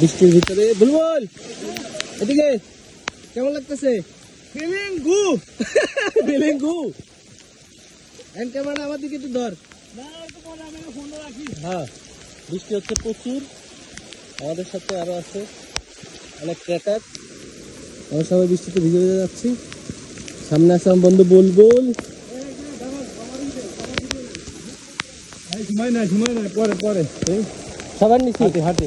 বৃষ্টির ভিতরে। বুলবুল এদিকে কেমন লাগতেছে? ফিলিং গু ফিলিং গু হ্যান্ড ক্যামেরা আমার দিকে একটু ধর। না হ্যাঁ বৃষ্টি হচ্ছে প্রচুর। আমাদের সাথে আরও আছে অনেক ট্রেকার আমরা সবাই বৃষ্টিতে ভিজে ভিজে যাচ্ছি। সামনে আছে আমার বন্ধু বুলবুল। সময় নাই সময় নাই পরে পরে। সবার নিচে? হাঁটে হাঁটে।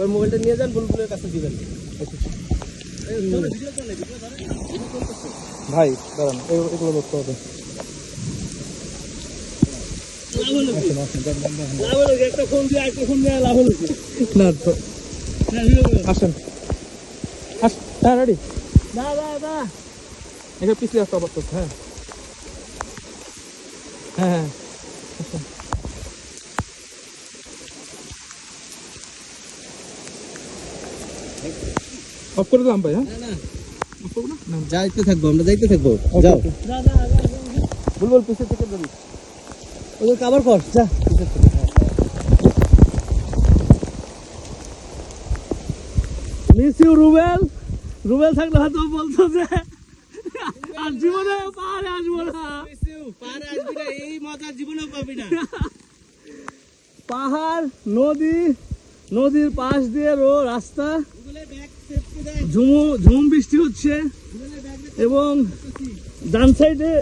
এবার মোবাইলটা নিয়ে যান বুলবুলের কাছে দিবেন ভাই দাঁড়ান এগুলো ধরতে হবে। একটা ফোন দিয়ে একটা ফোন দিয়ে লাভ হলো না তো আসেন। আস হ্যাঁ রেডি না না না। এখানে পিছলে আসতে আবার হ্যাঁ হ্যাঁ। অফ করে দিলাম ভাই হ্যাঁ? না যাইতে থাকব আমরা যাইতে থাকব। যাও। বুলবুল পিছে থেকে ধরি। ওদের কাবার কর যা। পিছে থেকে। মিস ইউ রুবেল রুবেল থাকলে হয়তো বলতো যে আর জীবনে পাহাড়ে আসব না। পাহাড়ে আসবি না এই মজা জীবনেও পাবি না। পাহাড় নদী নদীর পাশ দিয়ে রো রাস্তা। ঝুমু বৃষ্টি হচ্ছে এবং ডান সাইডে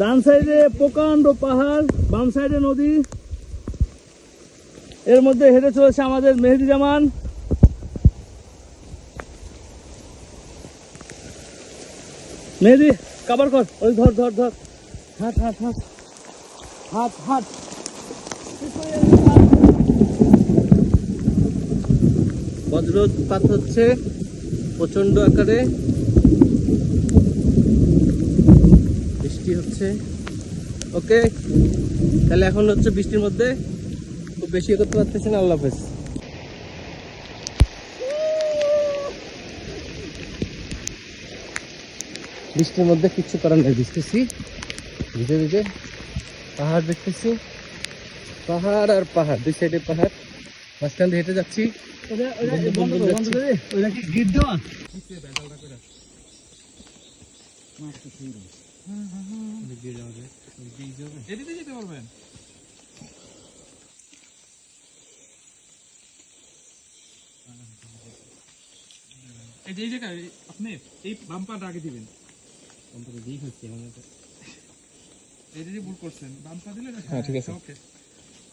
ডান সাইডে প্রকাণ্ড পাহাড়, বাম সাইডে নদী। এর মধ্যে হেঁটে চলেছে আমাদের মেহেদি জামান মেহেদি কাবার কর। ওই ধর ধর ধর। বজ্রপাত হচ্ছে প্রচণ্ড আকারে। বৃষ্টি হচ্ছে। ওকে, তাহলে এখন হচ্ছে বৃষ্টির মধ্যে খুব বেশি করতে পারতেছি না, আল্লাহ হাফেজ। বৃষ্টির মধ্যে কিচ্ছু করার নেই ভিজতেছি ভিজে ভিজে পাহাড় দেখতেছি। পাহাড় আর পাহাড়, দুই সাইডে পাহাড়। মাঝখান দিয়ে হেঁটে যাচ্ছি। এদিকে যেতে পারবেন এই যে জায়গায় আপনি এই বাম্পারটা আগে দিবেন। এটা দিয়ে ভুল করছেন। বাম্পার দিলে হ্যাঁ, ঠিক আছে। ওকে